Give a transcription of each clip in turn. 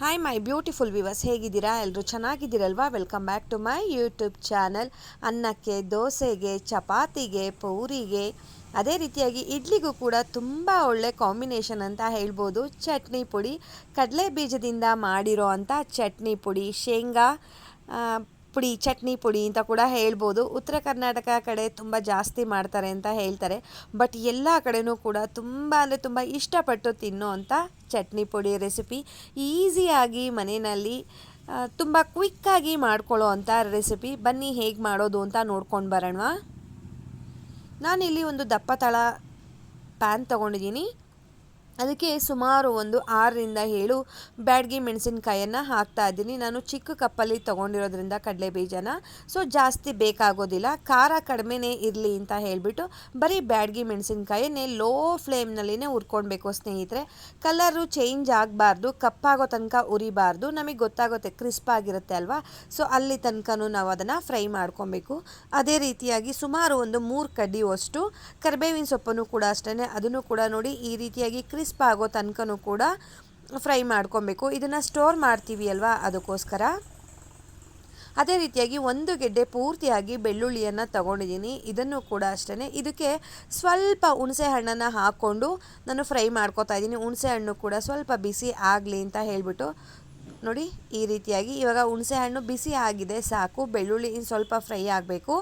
Hi my beautiful viewers ಹೇಗಿದ್ದೀರಾ? ಎಲ್ಲರೂ ಚೆನ್ನಾಗಿದ್ದೀರಲ್ವಾ? Welcome back to my YouTube channel ಅನ್ನಕ್ಕೆ, ದೋಸೆಗೆ, ಚಪಾತಿಗೆ, ಪೂರಿಗೆ, ಅದೇ ರೀತಿಯಾಗಿ ಇಡ್ಲಿಗೂ ಕೂಡ ತುಂಬ ಒಳ್ಳೆ ಕಾಂಬಿನೇಷನ್ ಅಂತ ಹೇಳ್ಬೋದು. ಚಟ್ನಿ ಪುಡಿ ಕಡಲೆ ಬೀಜದಿಂದ ಮಾಡಿರೋ ಅಂಥ ಚಟ್ನಿ ಪುಡಿ, ಶೇಂಗಾ ಪುಡಿ, ಚಟ್ನಿ ಪುಡಿ ಅಂತ ಕೂಡ ಹೇಳ್ಬೋದು. ಉತ್ತರ ಕರ್ನಾಟಕ ಕಡೆ ತುಂಬ ಜಾಸ್ತಿ ಮಾಡ್ತಾರೆ ಅಂತ ಹೇಳ್ತಾರೆ. ಬಟ್ ಎಲ್ಲ ಕಡೆನೂ ಕೂಡ ತುಂಬ ಅಂದರೆ ತುಂಬ ಇಷ್ಟಪಟ್ಟು ತಿನ್ನೋ ಅಂಥ ಚಟ್ನಿ ಪುಡಿ ರೆಸಿಪಿ ಈಸಿಯಾಗಿ ಮನೆಯಲ್ಲಿ ತುಂಬ ಕ್ವಿಕ್ಕಾಗಿ ಮಾಡ್ಕೊಳ್ಳೋ ಅಂಥ ರೆಸಿಪಿ ಬನ್ನಿ ಹೇಗೆ ಮಾಡೋದು ಅಂತ ನೋಡ್ಕೊಂಡು ಬರೋಣ. ನಾನಿಲ್ಲಿ ಒಂದು ದಪ್ಪ ತಳ ಪ್ಯಾನ್ ತೊಗೊಂಡಿದ್ದೀನಿ. ಅದಕ್ಕೆ ಸುಮಾರು ಒಂದು ಆರರಿಂದ ಏಳು ಬ್ಯಾಡ್ಗಿ ಮೆಣಸಿನ್ಕಾಯನ್ನು ಹಾಕ್ತಾ ಇದ್ದೀನಿ. ನಾನು ಚಿಕ್ಕ ಕಪ್ಪಲ್ಲಿ ತೊಗೊಂಡಿರೋದ್ರಿಂದ ಕಡಲೆ ಬೀಜನ. ಸೊ ಜಾಸ್ತಿ ಬೇಕಾಗೋದಿಲ್ಲ. ಖಾರ ಕಡಿಮೆನೇ ಇರಲಿ ಅಂತ ಹೇಳಿಬಿಟ್ಟು ಬರೀ ಬ್ಯಾಡ್ಗಿ ಮೆಣಸಿನ್ಕಾಯನ್ನೇ ಲೋ ಫ್ಲೇಮ್ನಲ್ಲಿನೇ ಹುರ್ಕೊಳ್ಬೇಕು ಸ್ನೇಹಿತರೆ. ಕಲರು ಚೇಂಜ್ ಆಗಬಾರ್ದು, ಕಪ್ಪಾಗೋ ತನಕ ಉರಿಬಾರ್ದು. ನಮಗೆ ಗೊತ್ತಾಗುತ್ತೆ ಕ್ರಿಸ್ಪ್ ಆಗಿರುತ್ತೆ ಅಲ್ವಾ? ಸೊ ಅಲ್ಲಿ ತನಕನೂ ನಾವು ಅದನ್ನು ಫ್ರೈ ಮಾಡ್ಕೊಬೇಕು. ಅದೇ ರೀತಿಯಾಗಿ ಸುಮಾರು ಒಂದು ಮೂರು ಕಡ್ಡಿಯಷ್ಟು ಕರಿಬೇವಿನ ಸೊಪ್ಪನ್ನು ಕೂಡ ಅಷ್ಟೇ ಅದನ್ನು ಕೂಡ ನೋಡಿ ಈ ರೀತಿಯಾಗಿ ಕ್ರಿಸ್ಪ್ ಆಗೋ ತನಕನೂ ಕೂಡ ಫ್ರೈ ಮಾಡ್ಕೊಬೇಕು. ಇದನ್ನು ಸ್ಟೋರ್ ಮಾಡ್ತೀವಿ ಅಲ್ವಾ ಅದಕ್ಕೋಸ್ಕರ? ಅದೇ ರೀತಿಯಾಗಿ ಒಂದು ಗೆಡ್ಡೆ ಪೂರ್ತಿಯಾಗಿ ಬೆಳ್ಳುಳ್ಳಿಯನ್ನು ತಗೊಂಡಿದ್ದೀನಿ. ಇದನ್ನು ಕೂಡ ಅಷ್ಟೇ ಇದಕ್ಕೆ ಸ್ವಲ್ಪ ಹುಣಸೆ ಹಣ್ಣನ್ನು ಹಾಕ್ಕೊಂಡು ನಾನು ಫ್ರೈ ಮಾಡ್ಕೊತಾ ಇದ್ದೀನಿ. ಹುಣಸೆ ಹಣ್ಣು ಕೂಡ ಸ್ವಲ್ಪ ಬಿಸಿ ಆಗಲಿ ಅಂತ ಹೇಳಿಬಿಟ್ಟು. ನೋಡಿ, ಈ ರೀತಿಯಾಗಿ ಇವಾಗ ಹುಣಸೆ ಹಣ್ಣು ಬಿಸಿ ಆಗಿದೆ ಸಾಕು. ಬೆಳ್ಳುಳ್ಳಿ ಸ್ವಲ್ಪ ಫ್ರೈ ಆಗಬೇಕು.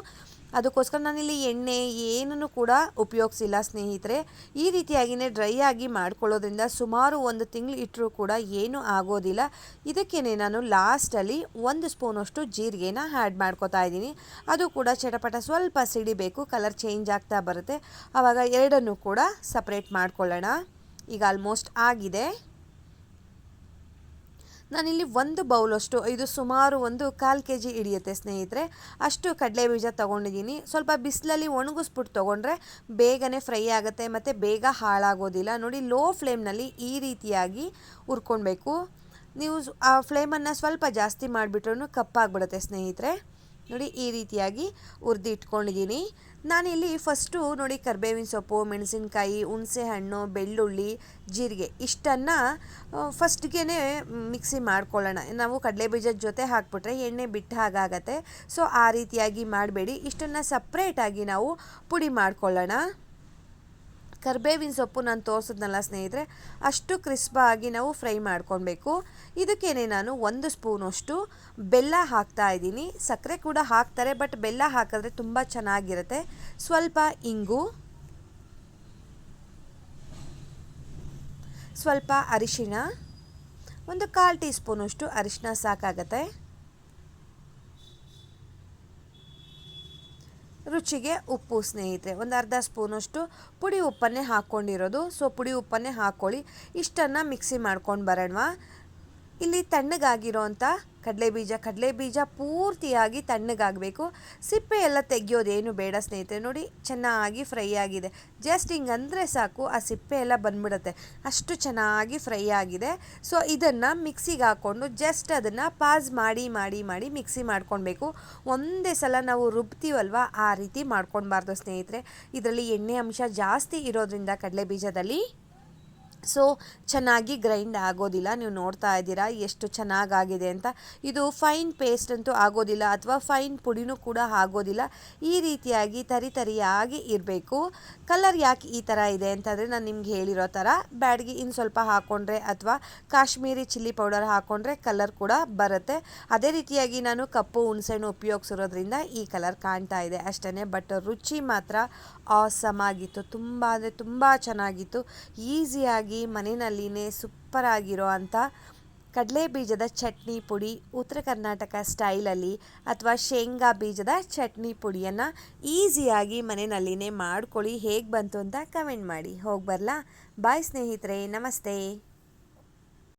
ಅದಕ್ಕೋಸ್ಕರ ನಾನಿಲ್ಲಿ ಎಣ್ಣೆ ಏನನ್ನು ಕೂಡ ಉಪಯೋಗಿಸಿಲ್ಲ ಸ್ನೇಹಿತರೆ. ಈ ರೀತಿಯಾಗಿಯೇ ಡ್ರೈ ಆಗಿ ಮಾಡ್ಕೊಳ್ಳೋದ್ರಿಂದ ಸುಮಾರು ಒಂದು ತಿಂಗಳು ಇಟ್ಟರೂ ಕೂಡ ಏನೂ ಆಗೋದಿಲ್ಲ. ಇದಕ್ಕೇ ನಾನು ಲಾಸ್ಟಲ್ಲಿ ಒಂದು ಸ್ಪೂನಷ್ಟು ಜೀರಿಗೆನ ಆ್ಯಡ್ ಮಾಡ್ಕೊತಾ ಇದ್ದೀನಿ. ಅದು ಕೂಡ ಚಟಪಟ ಸ್ವಲ್ಪ ಸಿಡಿಬೇಕು, ಕಲರ್ ಚೇಂಜ್ ಆಗ್ತಾ ಬರುತ್ತೆ. ಆವಾಗ ಎರಡನ್ನು ಕೂಡ ಸಪ್ರೇಟ್ ಮಾಡ್ಕೊಳ್ಳೋಣ. ಈಗ ಆಲ್ಮೋಸ್ಟ್ ಆಗಿದೆ. ನಾನಿಲ್ಲಿ ಒಂದು ಬೌಲಷ್ಟು ಇದು ಸುಮಾರು ಒಂದು ಕಾಲು ಕೆ ಜಿ ಹಿಡಿಯುತ್ತೆ ಸ್ನೇಹಿತರೆ. ಅಷ್ಟು ಕಡಲೆ ಬೀಜ ತೊಗೊಂಡಿದ್ದೀನಿ. ಸ್ವಲ್ಪ ಬಿಸಿಲಲ್ಲಿ ಒಣಗಿಸ್ಬಿಟ್ಟು ತೊಗೊಂಡ್ರೆ ಬೇಗನೆ ಫ್ರೈ ಆಗುತ್ತೆ, ಮತ್ತು ಬೇಗ ಹಾಳಾಗೋದಿಲ್ಲ. ನೋಡಿ, ಲೋ ಫ್ಲೇಮ್ನಲ್ಲಿ ಈ ರೀತಿಯಾಗಿ ಹುರ್ಕೊಳ್ಬೇಕು. ನೀವು ಆ ಫ್ಲೇಮನ್ನು ಸ್ವಲ್ಪ ಜಾಸ್ತಿ ಮಾಡಿಬಿಟ್ರೂ ಕಪ್ಪಾಗ್ಬಿಡುತ್ತೆ ಸ್ನೇಹಿತರೆ. ನೋಡಿ, ಈ ರೀತಿಯಾಗಿ ಹುರಿದು ಇಟ್ಕೊಂಡಿದ್ದೀನಿ. ನಾನಿಲ್ಲಿ ಫಸ್ಟು ನೋಡಿ, ಕರ್ಬೇವಿನ ಸೊಪ್ಪು, ಮೆಣಸಿನ್ಕಾಯಿ ಹುಣಸೆ ಹಣ್ಣು ಬೆಳ್ಳುಳ್ಳಿ, ಜೀರಿಗೆ ಇಷ್ಟನ್ನು ಫಸ್ಟ್ಗೆ ಮಿಕ್ಸಿ ಮಾಡ್ಕೊಳ್ಳೋಣ. ನಾವು ಕಡಲೆ ಬೀಜದ ಜೊತೆ ಹಾಕ್ಬಿಟ್ರೆ ಎಣ್ಣೆ ಬಿಟ್ಟು ಹಾಗಾಗತ್ತೆ. ಸೊ, ಆ ರೀತಿಯಾಗಿ ಮಾಡಬೇಡಿ. ಇಷ್ಟನ್ನು ಸಪ್ರೇಟಾಗಿ ನಾವು ಪುಡಿ ಮಾಡ್ಕೊಳ್ಳೋಣ. ಕರ್ಬೇವಿನ ಸೊಪ್ಪು ನಾನು ತೋರಿಸಿದ್ನಲ್ಲ ಸ್ನೇಹಿತರೆ, ಅಷ್ಟು ಕ್ರಿಸ್ಪಾಗಿ ನಾವು ಫ್ರೈ ಮಾಡ್ಕೊಳ್ಬೇಕು. ಇದಕ್ಕೇನೆ ನಾನು ಒಂದು ಸ್ಪೂನಷ್ಟು ಬೆಲ್ಲ ಹಾಕ್ತಾ ಇದ್ದೀನಿ. ಸಕ್ಕರೆ ಕೂಡ ಹಾಕ್ತಾರೆ, ಬಟ್ ಬೆಲ್ಲ ಹಾಕಿದ್ರೆ ತುಂಬ ಚೆನ್ನಾಗಿರುತ್ತೆ. ಸ್ವಲ್ಪ ಇಂಗು, ಸ್ವಲ್ಪ ಅರಿಶಿಣ, ಒಂದು ಕಾಲು ಟೀ ಸ್ಪೂನಷ್ಟು ಅರಿಶಿಣ ಸಾಕಾಗತ್ತೆ. ರುಚಿಗೆ ಉಪ್ಪು, ಸ್ನೇಹಿತರೆ. ಒಂದು ಅರ್ಧ ಸ್ಪೂನಷ್ಟು ಪುಡಿ ಉಪ್ಪನ್ನೇ ಹಾಕ್ಕೊಂಡಿರೋದು ಸೊ ಪುಡಿ ಉಪ್ಪನ್ನೇ ಹಾಕ್ಕೊಳ್ಳಿ ಇಷ್ಟನ್ನು ಮಿಕ್ಸಿ ಮಾಡ್ಕೊಂಡು ಬರೋಣ ಇಲ್ಲಿ ತಣ್ಣಗಾಗಿರೋಂಥ ಕಡಲೆ ಬೀಜ ಕಡಲೆ ಬೀಜ ಪೂರ್ತಿಯಾಗಿ ತಣ್ಣಗಾಗಬೇಕು. ಸಿಪ್ಪೆ ಎಲ್ಲ ತೆಗೆಯೋದೇನು ಬೇಡ ಸ್ನೇಹಿತರೆ, ನೋಡಿ ಚೆನ್ನಾಗಿ ಫ್ರೈ ಆಗಿದೆ. ಜಸ್ಟ್ ಹಿಂಗೆ ಅಂದರೆ ಸಾಕು, ಆ ಸಿಪ್ಪೆ ಎಲ್ಲ ಬಂದ್ಬಿಡುತ್ತೆ. ಅಷ್ಟು ಚೆನ್ನಾಗಿ ಫ್ರೈ ಆಗಿದೆ. ಸೊ, ಇದನ್ನು ಮಿಕ್ಸಿಗೆ ಹಾಕ್ಕೊಂಡು ಜಸ್ಟ್ ಅದನ್ನು ಪಾಸ್ ಮಾಡಿ ಮಾಡಿ ಮಾಡಿ ಮಿಕ್ಸಿ ಮಾಡ್ಕೊಳ್ಬೇಕು. ಒಂದೇ ಸಲ ನಾವು ರುಬ್ತೀವಲ್ವ, ಆ ರೀತಿ ಮಾಡ್ಕೊಳ್ಬಾರ್ದು ಸ್ನೇಹಿತರೆ. ಇದರಲ್ಲಿ ಎಣ್ಣೆ ಅಂಶ ಜಾಸ್ತಿ ಇರೋದ್ರಿಂದ ಕಡಲೆ ಬೀಜದಲ್ಲಿ ಸೊ ಚೆನ್ನಾಗಿ ಗ್ರೈಂಡ್ ಆಗೋದಿಲ್ಲ. ನೀವು ನೋಡ್ತಾ ಇದ್ದೀರಾ ಎಷ್ಟು ಚೆನ್ನಾಗಾಗಿದೆ ಅಂತ. ಇದು ಫೈನ್ ಪೇಸ್ಟ್ ಅಂತೂ ಆಗೋದಿಲ್ಲ ಅಥವಾ ಫೈನ್ ಪುಡಿನೂ ಕೂಡ ಆಗೋದಿಲ್ಲ. ಈ ರೀತಿಯಾಗಿ ತರಿ ತರಿಯಾಗಿ ಇರಬೇಕು. ಕಲರ್ ಯಾಕೆ ಈ ಥರ ಇದೆ ಅಂತಂದರೆ ನಾನು ನಿಮ್ಗೆ ಹೇಳಿರೋ ಥರ ಬ್ಯಾಡ್ಗೆ ಇನ್ನು ಸ್ವಲ್ಪ ಹಾಕ್ಕೊಂಡ್ರೆ ಅಥವಾ ಕಾಶ್ಮೀರಿ ಚಿಲ್ಲಿ ಪೌಡರ್ ಹಾಕ್ಕೊಂಡ್ರೆ ಕಲರ್ ಕೂಡ ಬರುತ್ತೆ. ಅದೇ ರೀತಿಯಾಗಿ ನಾನು ಕಪ್ಪು ಹುಣಸೆಹಣ್ಣು ಉಪಯೋಗಿಸಿರೋದ್ರಿಂದ ಈ ಕಲರ್ ಕಾಣ್ತಾ ಇದೆ ಅಷ್ಟೇ ಬಟ್ ರುಚಿ ಮಾತ್ರ ಆಸಮ್ ಆಗಿತ್ತು ತುಂಬ ಅಂದರೆ ತುಂಬ ಚೆನ್ನಾಗಿತ್ತು. ಈಸಿಯಾಗಿ ಮನೆಯಲ್ಲಿನೇ ಸೂಪರ್ ಆಗಿರೋ ಅಂಥ ಕಡಲೆ ಬೀಜದ ಚಟ್ನಿ ಪುಡಿ ಉತ್ತರ ಕರ್ನಾಟಕ ಸ್ಟೈಲಲ್ಲಿ ಅಥವಾ ಶೇಂಗಾ ಬೀಜದ ಚಟ್ನಿ ಪುಡಿಯನ್ನು ಈಸಿಯಾಗಿ ಮನೆಯಲ್ಲಿನೇ ಮಾಡ್ಕೊಳ್ಳಿ ಹೇಗೆ ಬಂತು ಅಂತ ಕಮೆಂಟ್ ಮಾಡಿ. ಹೋಗಿ ಬರಲಾ. ಬಾಯ್ ಸ್ನೇಹಿತರೆ. ನಮಸ್ತೆ.